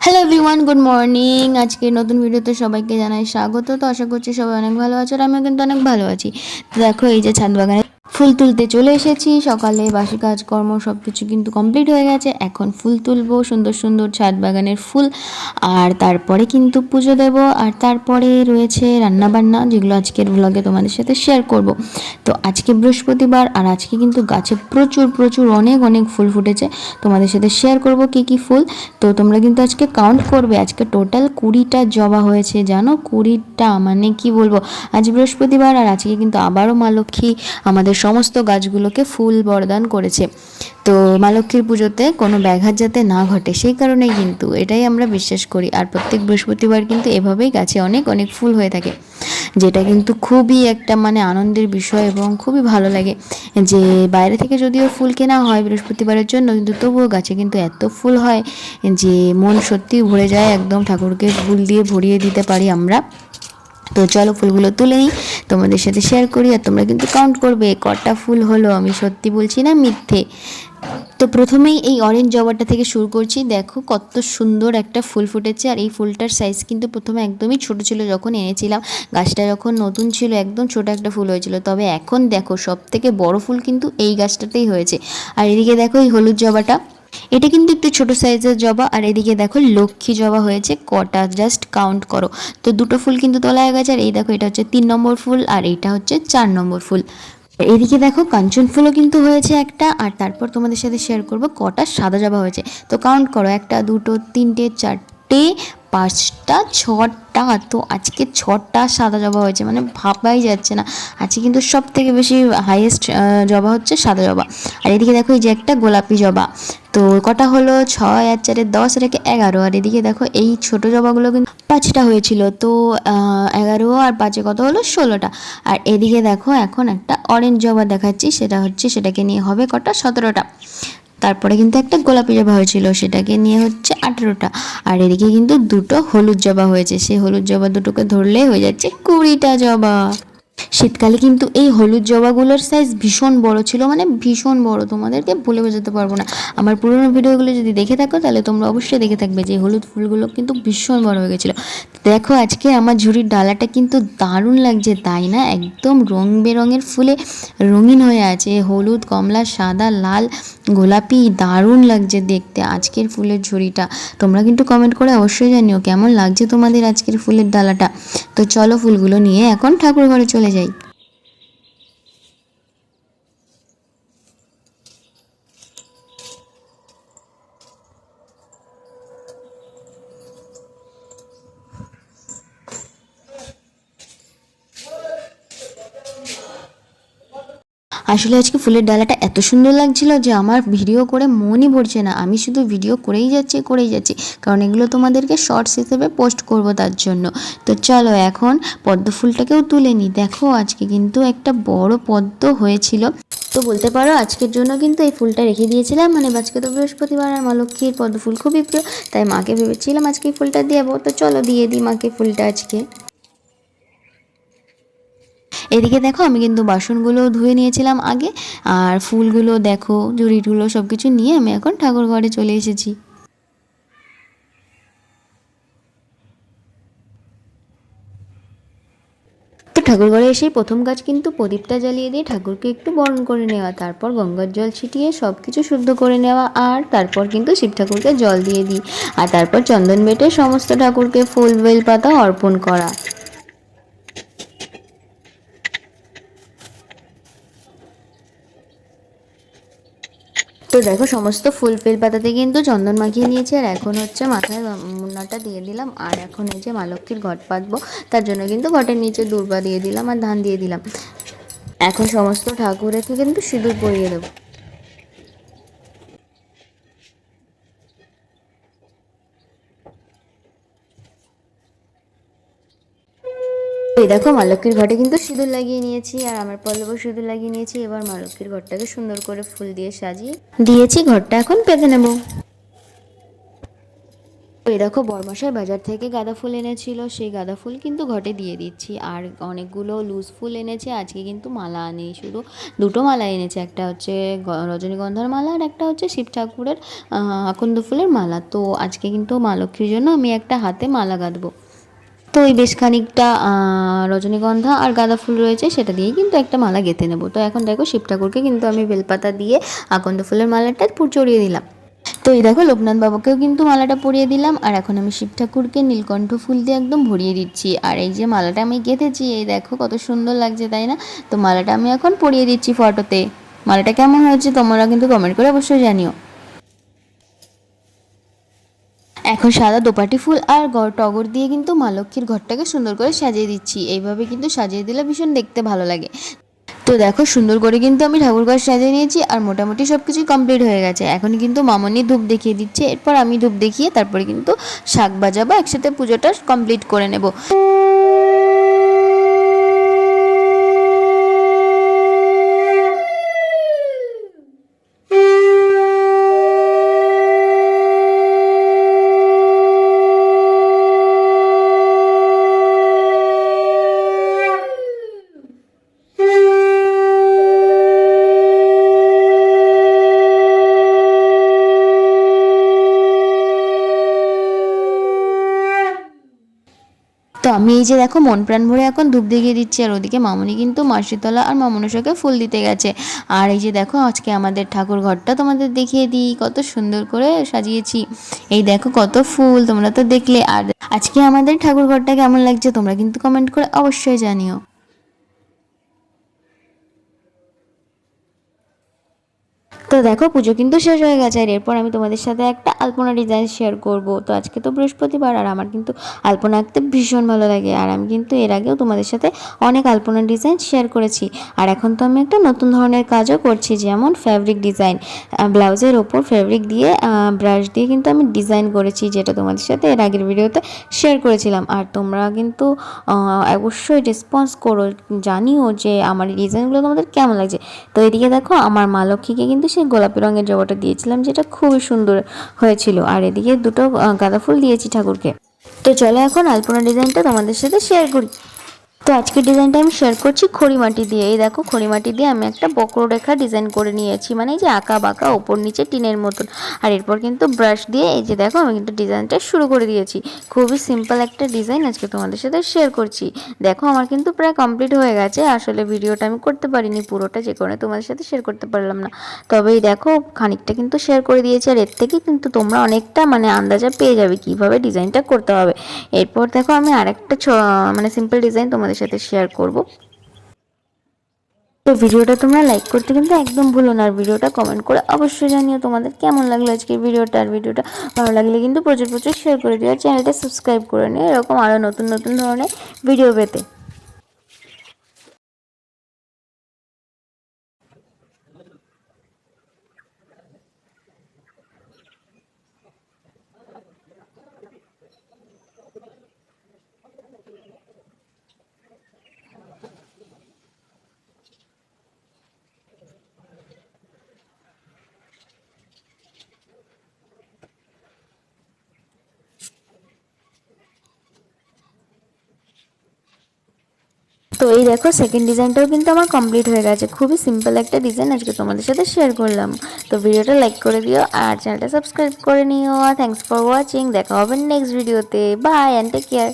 Hello everyone good morning আজকে নতুন ভিডিওতে সবাইকে জানাই স্বাগত। তো আশা করছি সবাই অনেক ভালো আছো আর আমিও কিন্তু অনেক ভালো আছি। দেখো এই যে ছাদ বাগানে ফুল তুলতে চলে এসেছি। সকালে বাসি কাজকর্ম সব কিছু কিন্তু কমপ্লিট হয়ে গেছে। এখন ফুল তুলবো, সুন্দর সুন্দর ছাদ বাগানের ফুল। আর তারপরে কিন্তু পুজো দেব। আর তারপরে রয়েছে রান্না বান্না যেগুলো আজকের ব্লগে তোমাদের সাথে শেয়ার করব। তো আজকে বৃহস্পতিবার, আর আজকে কিন্তু গাছে প্রচুর প্রচুর অনেক অনেক ফুল ফুটেছে। তোমাদের সাথে শেয়ার করব কি কি ফুল। তো তোমরা কিন্তু আজকে কাউন্ট করবে। আজকে টোটাল কুড়িটা জবা হয়েছে, জানো? কুড়িটা মানে কি বলব? আজ বৃহস্পতিবার, আর আজকে কিন্তু আবারও মা লক্ষ্মী আমাদের সমস্ত গাছগুলোকে ফুল বরদান করেছে। তো মা লক্ষ্মীর পুজোতে কোনো ব্যাঘাত যাতে না ঘটে, সেই কারণেই কিন্তু এটাই আমরা বিশ্বাস করি। আর প্রত্যেক বৃহস্পতিবার কিন্তু এভাবেই গাছে অনেক অনেক ফুল হয়ে থাকে, যেটা কিন্তু খুবই একটা মানে আনন্দের বিষয় এবং খুবই ভালো লাগে। যে বাইরে থেকে যদিও ফুল কেনা হয় বৃহস্পতিবারের জন্য, কিন্তু তবুও গাছে কিন্তু এত ফুল হয় যে মন সত্যি ভরে যায়। একদম ঠাকুরকে ফুল দিয়ে ভরিয়ে দিতে পারি আমরা। তো চলো ফুলগুলো তুলে নিই। তোমাদের সাথে শেয়ার করি আর তোমরা কিন্তু কাউন্ট করবে। কটা ফুল হলো আমি সত্যি বলছি না, মিথ্যে। তো প্রথমেই এই অরেঞ্জ জবাটা থেকে শুরু করছি। দেখো কত সুন্দর একটা ফুল ফুটেছে আর এই ফুলটার সাইজ কিন্তু প্রথমে একদমই ছোট ছিল যখন এনেছিলাম। গাছটা যখন নতুন ছিল, একদম ছোট একটা ফুল হয়েছিল। তবে এখন দেখো সব থেকে বড় ফুল কিন্তু এই গাছটাতেই হয়েছে। আর এদিকে দেখো এই হলুদ জবাটা। এটা কিন্তু একটু ছোট সাইজের জবা, আর এদিকে দেখো লক্ষ্মী জবা হয়েছে, কটা জাস্ট কাউন্ট করো। তো দুটো ফুল কিন্তু তোলা হয়ে গেছে, আর এই দেখো এটা হচ্ছে তিন নম্বর ফুল, আর এটা হচ্ছে চার নম্বর ফুল। এদিকে দেখো কাঞ্চন ফুলও কিন্তু হয়েছে একটা, আর তারপর তোমাদের সাথে শেয়ার করব কটা সাদা জবা হয়েছে। তো কাউন্ট করো, একটা, দুটো, তিনটে, চারটে পাঁচটা, ছটা, তো আজকে ছটা সাদা জবা হয়েছে মানে ভাবাই যাচ্ছে না। আজকে কিন্তু সব থেকে বেশি হাইয়েস্ট জবা হচ্ছে সাদা জবা। আর এদিকে দেখো এই যে একটা গোলাপি জবা, তো কটা হলো? ছয়, আর চারে দশ রেখে এগারো। আর এদিকে দেখো এই ছোট জবাগুলো কিন্তু পাঁচটা হয়েছিল, তো এগারো আর পাঁচে কত হলো? ষোলোটা। আর এদিকে দেখো এখন একটা অরেঞ্জ জবা দেখাচ্ছি, সেটা হচ্ছে সেটাকে নিয়ে হবে কটা? সতেরোটা। তারপরে কিন্তু একটা গোলাপি জবা হয়েছিল, সেটাকে নিয়ে হচ্ছে আঠেরোটা। আর এদিকে কিন্তু দুটো হলুদ জবা হয়েছে, সেই হলুদ জবা দুটোকে ধরলে হয়ে যাচ্ছে কুড়িটা জবা। শীতকালে কিন্তু এই হলুদ জবাগুলোর সাইজ ভীষণ বড় ছিল মানে ভীষণ বড়, তোমাদেরকে বলে বোঝাতে পারব না। আমার পুরোনো ভিডিওগুলো যদি দেখে থাকো, তাহলে তোমরা অবশ্যই দেখে থাকবে যে হলুদ ফুলগুলো কিন্তু ভীষণ বড় হয়ে গেছিল। দেখো, আজকে আমার ঝুড়ির ডালাটা কিন্তু দারুণ লাগছে, তাই না? একদম রং বেরঙের ফুলে রঙিন হয়ে আছে, হলুদ, কমলা, সাদা, লাল, গোলাপি, দারুণ লাগছে দেখতে আজকের ফুলের ঝুড়িটা। তোমরা কিন্তু কমেন্ট করে অবশ্যই জানিও কেমন লাগছে তোমাদের আজকের ফুলের ডালাটা। তো চলো ফুলগুলো নিয়ে এখন ঠাকুর ঘরে চলে যাই। আসলে আজকে ফুলের ডালাটা এত সুন্দর লাগছিল যে আমার ভিডিও করে মনই ভরছে না। আমি শুধু ভিডিও করেই যাচ্ছি করেই যাচ্ছি। কারণ এগুলো তোমাদেরকে শর্টস হিসেবে পোস্ট করব তার জন্য। তো চলো এখন পদ্ম ফুলটাকেও তুলে নিই। দেখো, আজকে কিন্তু একটা বড় পদ্ম হয়েছিল। তো বলতে পারো, আজকের জন্য কিন্তু এই ফুলটা রেখে দিয়েছিলাম। মানে আজকে তো বৃহস্পতিবার আর মা লক্ষ্মীর পদ্ম ফুল খুবই প্রিয়। তাই মাকে ভেবেছিলাম আজকে এই ফুলটা দেবো। তো চলো দিয়ে দিই মাকে ফুলটা আজকে। এদিকে দেখো আমি কিন্তু বাসনগুলো ধুয়ে নিয়েছিলাম আগে, আর ফুলগুলো দেখো জুড়িগুলো সব কিছু নিয়ে আমি এখন ঠাকুর ঘরে চলে এসেছি। ঠাকুর ঘরে এসেই প্রথম কাজ কিন্তু প্রদীপটা জ্বালিয়ে দিয়ে ঠাকুরকে একটু বরণ করে নেওয়া, তারপর গঙ্গার জল ছিটিয়ে সব কিছু শুদ্ধ করে নেওয়া, আর তারপর কিন্তু শিব ঠাকুরকে জল দিয়ে দিই, আর তারপর চন্দন বেটে সমস্ত ঠাকুরকে ফুল বেল পাতা অর্পণ করা। তো দেখো, সমস্ত ফুল পেল পাতাতে কিন্তু চন্দন মাখিয়ে নিয়েছি, আর এখন হচ্ছে মাথায় মুন্নাটা দিয়ে দিলাম, আর এখন এই যে মা লক্ষ্মীর ঘট পাতবো, তার জন্য কিন্তু ঘটের নিচে দূর্বা দিয়ে দিলাম আর ধান দিয়ে দিলাম। এখন সমস্ত ঠাকুরেকে কিন্তু সিঁদুর পরিয়ে দেবো। দেখো, মা লক্ষ্মীর ঘটে কিন্তু সিঁদুর লাগিয়ে নিয়েছি, আর আমার পল্লব সিঁদুর লাগিয়ে নিয়েছি। এবার মা লক্ষ্মীর ঘরটাকে সুন্দর করে ফুল দিয়ে সাজিয়ে দিয়েছি, ঘরটা এখন পেতে নেব। এই দেখো, বরমশাই বাজার থেকে গাঁদা ফুল এনেছিল, সেই গাঁদা ফুল কিন্তু ঘটে দিয়ে দিচ্ছি। আর অনেকগুলো লুজ ফুল এনেছে, আজকে কিন্তু মালা আনি শুধু দুটো মালা এনেছে। একটা হচ্ছে রজনীগন্ধার মালা, আর একটা হচ্ছে শিব ঠাকুরের আকন্দ ফুলের মালা। তো আজকে কিন্তু মা লক্ষ্মীর জন্য আমি একটা হাতে মালা গাঁথবো তো এই বেশ খানিকটা রজনীগন্ধা আর গাঁদা ফুল রয়েছে, সেটা দিয়েই কিন্তু একটা মালা গেঁথে নেব। তো এখন দেখো শিব ঠাকুরকে কিন্তু আমি বেলপাতা দিয়ে আকন্দ ফুলের মালাটা চড়িয়ে দিলাম। তো এই দেখো লোকনাথ বাবাকেও কিন্তু মালাটা পরিয়ে দিলাম, আর এখন আমি শিব ঠাকুরকে নীলকণ্ঠ ফুল দিয়ে একদম ভরিয়ে দিচ্ছি। আর এই যে মালাটা আমি গেঁথেছি, এই দেখো কত সুন্দর লাগছে, তাই না? তো মালাটা আমি এখন পরিয়ে দিচ্ছি ফটোতে মালাটা কেমন হয়েছে তোমরা কিন্তু কমেন্ট করে অবশ্যই জানিও। এখন সাদা দোপাটি ফুল আর গড় টগর দিয়ে কিন্তু মা লক্ষ্মীর ঘরটাকে সুন্দর করে সাজিয়ে দিচ্ছি। এইভাবে কিন্তু সাজিয়ে দিলে ভীষণ দেখতে ভালো লাগে। তো দেখো, সুন্দর করে কিন্তু আমি ঠাকুর ঘর সাজিয়ে নিয়েছি আর মোটামুটি সব কিছুই কমপ্লিট হয়ে গেছে। এখন কিন্তু মামনি ধূপ দেখিয়ে দিচ্ছে। এরপর আমি ধূপ দেখিয়ে তারপরে কিন্তু শাক বাজাবো একসাথে পুজোটা কমপ্লিট করে নেব তো আমি এই যে দেখো, মন প্রাণ ভরে এখন ধূপ দেখিয়ে দিচ্ছে, আর ওদিকে মামনি কিন্তু মাসিতলা আর মামনসাকে ফুল দিতে গেছে। আর এই যে দেখো, আজকে আমাদের ঠাকুর ঘরটা তোমাদের দেখিয়ে দিই, কত সুন্দর করে সাজিয়েছি। এই দেখো, কত ফুল, তোমরা তো দেখলে। আর আজকে আমাদের ঠাকুর ঘরটা কেমন লাগছে, তোমরা কিন্তু কমেন্ট করে অবশ্যই জানিও। তো দেখো, পুজো কিন্তু শেষ হয়ে গেছে আর এরপর আমি তোমাদের সাথে একটা আলপনা ডিজাইন শেয়ার করব। তো আজকে তো বৃহস্পতিবার আর আমার কিন্তু আলপনা আঁকতে ভীষণ ভালো লাগে আর আমি কিন্তু এর আগেও তোমাদের সাথে অনেক আলপনা ডিজাইন শেয়ার করেছি। আর এখন তো আমি একটা নতুন ধরনের কাজও করছি, যেমন ফ্যাব্রিক ডিজাইন ব্লাউজের ওপর ফ্যাব্রিক দিয়ে ব্রাশ দিয়ে কিন্তু আমি ডিজাইন করেছি, যেটা তোমাদের সাথে এর আগের ভিডিওতে শেয়ার করেছিলাম। আর তোমরা কিন্তু অবশ্যই রেসপন্স করো, জানিও যে আমার ডিজাইনগুলো তোমাদের কেমন লাগছে। তো এদিকে দেখো, আমার মা লক্ষ্মীকে কিন্তু সেই গোলাপি রঙের জবাটা দিয়েছিলাম, যেটা খুবই সুন্দর হয়েছিল। আর এদিকে দুটো গাঁদা ফুল দিয়েছি ঠাকুরকে। তো চলো এখন আলপনা ডিজাইনটা তোমাদের সাথে শেয়ার করি। তো আজকের ডিজাইনটা আমি শেয়ার করছি খড়ি মাটি দিয়ে। এই দেখো, খড়ি মাটি দিয়ে আমি একটা বক্ররেখা ডিজাইন করে নিয়েছি মানে এই যে আঁকা বাঁকা, ওপর নিচে টিনের মতন। আর এরপর কিন্তু ব্রাশ দিয়ে এই যে দেখো, আমি কিন্তু ডিজাইনটা শুরু করে দিয়েছি। খুবই সিম্পল একটা ডিজাইন আজকে তোমাদের সাথে শেয়ার করছি। দেখো, আমার কিন্তু প্রায় কমপ্লিট হয়ে গেছে। আসলে ভিডিওটা আমি করতে পারিনি, পুরোটা যে কারণে তোমাদের সাথে শেয়ার করতে পারলাম না। তবে এই দেখো, খানিকটা কিন্তু শেয়ার করে দিয়েছি, আর এর থেকে কিন্তু তোমরা অনেকটা মানে আন্দাজা পেয়ে যাবে কীভাবে ডিজাইনটা করতে হবে। এরপর দেখো, আমি আরেকটা মানে সিম্পল ডিজাইন তোমাদের সাথে শেয়ার করব। তো ভিডিওটা তোমরা লাইক করতে কিন্তু একদম ভুলো না। আর ভিডিওটা কমেন্ট করে অবশ্যই জানিও তোমাদের কেমন লাগল আজকের ভিডিওটা। আর ভিডিওটা ভালো লাগলে কিন্তু প্রচুর প্রচুর শেয়ার করে দিও। চ্যানেলটা সাবস্ক্রাইব করে নিও। এরকম আরও নতুন নতুন ধরনের ভিডিও পেতে। তো এই দেখো সেকেন্ড ডিজাইনটাও কিন্তু আমার কমপ্লিট হয়ে গেছে। খুবই সিম্পল একটা ডিজাইন আজকে তোমাদের সাথে শেয়ার করলাম। তো ভিডিওটা লাইক করে দিও আর চ্যানেলটা সাবস্ক্রাইব করে নিও। আর থ্যাংকস ফর ওয়াচিং দেখা হবে নেক্সট ভিডিওতে বাই অ্যান্ড টেক কেয়ার